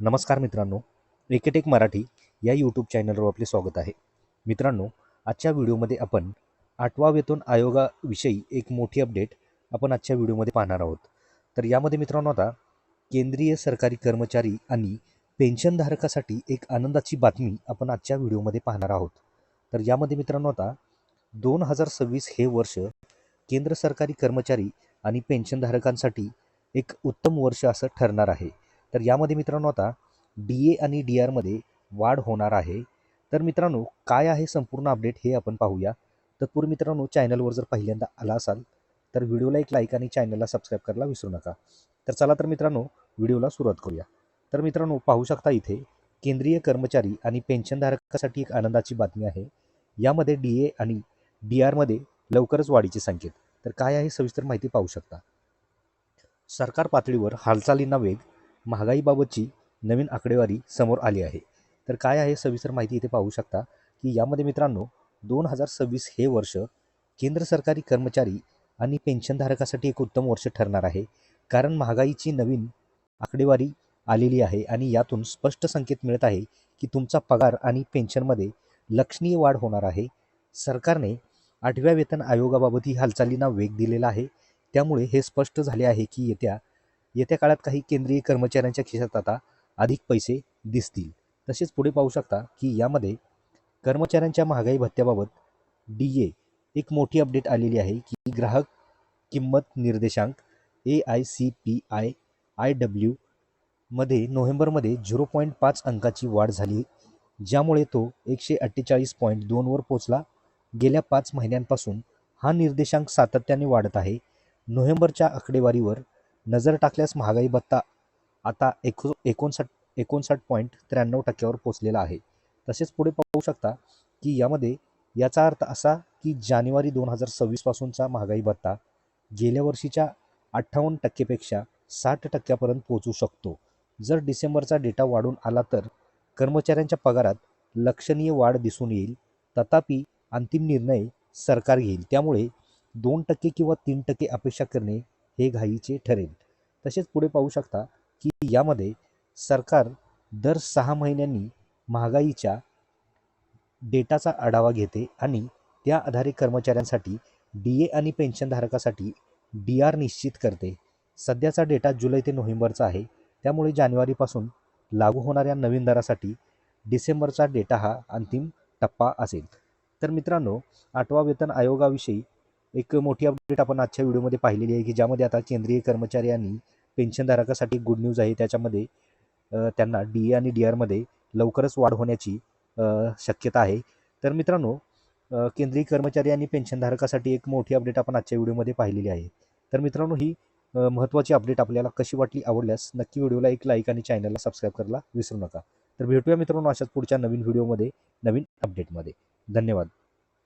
नमस्कार मित्रांनो एकेटेक मराठी या यूट्यूब चॅनलवर आपले स्वागत आहे. मित्रांनो आजच्या व्हिडिओमध्ये आपण आठवा वेतन आयोगाविषयी एक मोठी अपडेट आपण आजच्या व्हिडिओमध्ये पाहणार आहोत. तर यामध्ये मित्रांनो आता केंद्रीय सरकारी कर्मचारी आणि पेन्शनधारकासाठी एक आनंदाची बातमी आपण आजच्या व्हिडिओमध्ये पाहणार आहोत. तर यामध्ये मित्रांनो आता दोन हजार सव्वीस हे वर्ष केंद्र सरकारी कर्मचारी आणि पेन्शनधारकांसाठी एक उत्तम वर्ष असं ठरणार आहे. तर यामध्ये मित्रांनो आता डी ए आणि डी आरमध्ये वाढ होणार आहे. तर मित्रांनो काय आहे संपूर्ण अपडेट हे आपण पाहूया. तत्पूर्वी मित्रांनो चॅनलवर जर पहिल्यांदा आला असाल तर व्हिडिओला एक लाईक आणि चॅनलला सबस्क्राईब करायला विसरू नका. तर चला तर मित्रांनो व्हिडिओला सुरुवात करूया. तर मित्रांनो पाहू शकता इथे केंद्रीय कर्मचारी आणि पेन्शनधारकासाठी एक आनंदाची बातमी आहे. यामध्ये डी ए आणि डी आरमध्ये लवकरच वाढीचे संकेत. तर काय आहे सविस्तर माहिती पाहू शकता. सरकार पातळीवर हालचालींना वेग महागाईबाबतची नवीन आकडेवारी समोर आली आहे. तर काय आहे सविस्तर माहिती इथे पाहू शकता की यामध्ये मित्रांनो दोन हजार सव्वीस हे वर्ष केंद्र सरकारी कर्मचारी आणि पेन्शनधारकासाठी एक उत्तम वर्ष ठरणार आहे. कारण महागाईची नवीन आकडेवारी आलेली आहे आणि यातून स्पष्ट संकेत मिळत आहे की तुमचा पगार आणि पेन्शनमध्ये लक्षणीय वाढ होणार आहे. सरकारने आठव्या वेतन आयोगाबाबत ही हालचालींना वेग दिलेला आहे. त्यामुळे हे स्पष्ट झाले आहे की येत्या येत्या काळात काही केंद्रीय कर्मचाऱ्यांच्या खिशात आता अधिक पैसे दिसतील. तसेच पुढे पाहू शकता की यामध्ये कर्मचाऱ्यांच्या महागाई भत्त्याबाबत डी ए एक मोठी अपडेट आलेली आहे की ग्राहक किंमत निर्देशांक A I C P I I W मध्ये नोव्हेंबरमध्ये झिरो पॉईंट पाच अंकाची वाढ झाली ज्यामुळे तो एकशे अठ्ठेचाळीस पॉईंट दोनवर पोचला गेल्या पाच महिन्यांपासून हा निर्देशांक सातत्याने वाढत आहे. नोव्हेंबरच्या आकडेवारीवर नजर टाकल्यास महागाई भत्ता आता एको एकोणसाठ एकोणसाठ पॉईंट त्र्याण्णव टक्क्यावर पोचलेला आहे. तसेच पुढे पाहू शकता की यामध्ये याचा अर्थ असा की जानेवारी दोन हजार सव्वीसपासूनचा महागाई भत्ता गेल्या वर्षीच्या अठ्ठावन्न टक्केपेक्षा साठ टक्क्यापर्यंत पोहोचू शकतो. जर डिसेंबरचा डेटा वाढून आला तर कर्मचाऱ्यांच्या पगारात लक्षणीय वाढ दिसून येईल. तथापि अंतिम निर्णय सरकार घेईल. त्यामुळे दोन टक्के किंवा तीन टक्के अपेक्षा करणे हे घाईचे ठरेल. तसेच पुढे पाहू शकता की यामध्ये सरकार दर सहा महिन्यांनी महागाईच्या डेटाचा आढावा घेते आणि त्या आधारे कर्मचाऱ्यांसाठी डी ए आणि पेन्शनधारकासाठी डी आर निश्चित करते. सध्याचा डेटा जुलै ते नोव्हेंबरचा आहे. त्यामुळे जानेवारीपासून लागू होणाऱ्या नवीन दरासाठी डिसेंबरचा डेटा हा अंतिम टप्पा असेल. तर मित्रांनो आठवा वेतन आयोगाविषयी एक मोठी अपडेट आपण आजच्या व्हिडिओमध्ये पाहिलेली आहे की ज्यामध्ये आता केंद्रीय कर्मचारी आणि पेन्शनधारकासाठी गुड न्यूज आहे. त्याच्यामध्ये त्यांना डी ए आणि डी आरमध्ये लवकरच वाढ होण्याची शक्यता आहे. तर मित्रांनो केंद्रीय कर्मचारी आणि पेन्शनधारकासाठी एक मोठी अपडेट आपण आजच्या व्हिडिओमध्ये पाहिलेली आहे. तर मित्रांनो ही महत्त्वाची अपडेट आपल्याला कशी वाटली आवडल्यास नक्की व्हिडिओला एक लाईक आणि चॅनलला सबस्क्राईब करायला विसरू नका. तर भेटूया मित्रांनो अशाच पुढच्या नवीन व्हिडिओमध्ये नवीन अपडेटमध्ये धन्यवाद.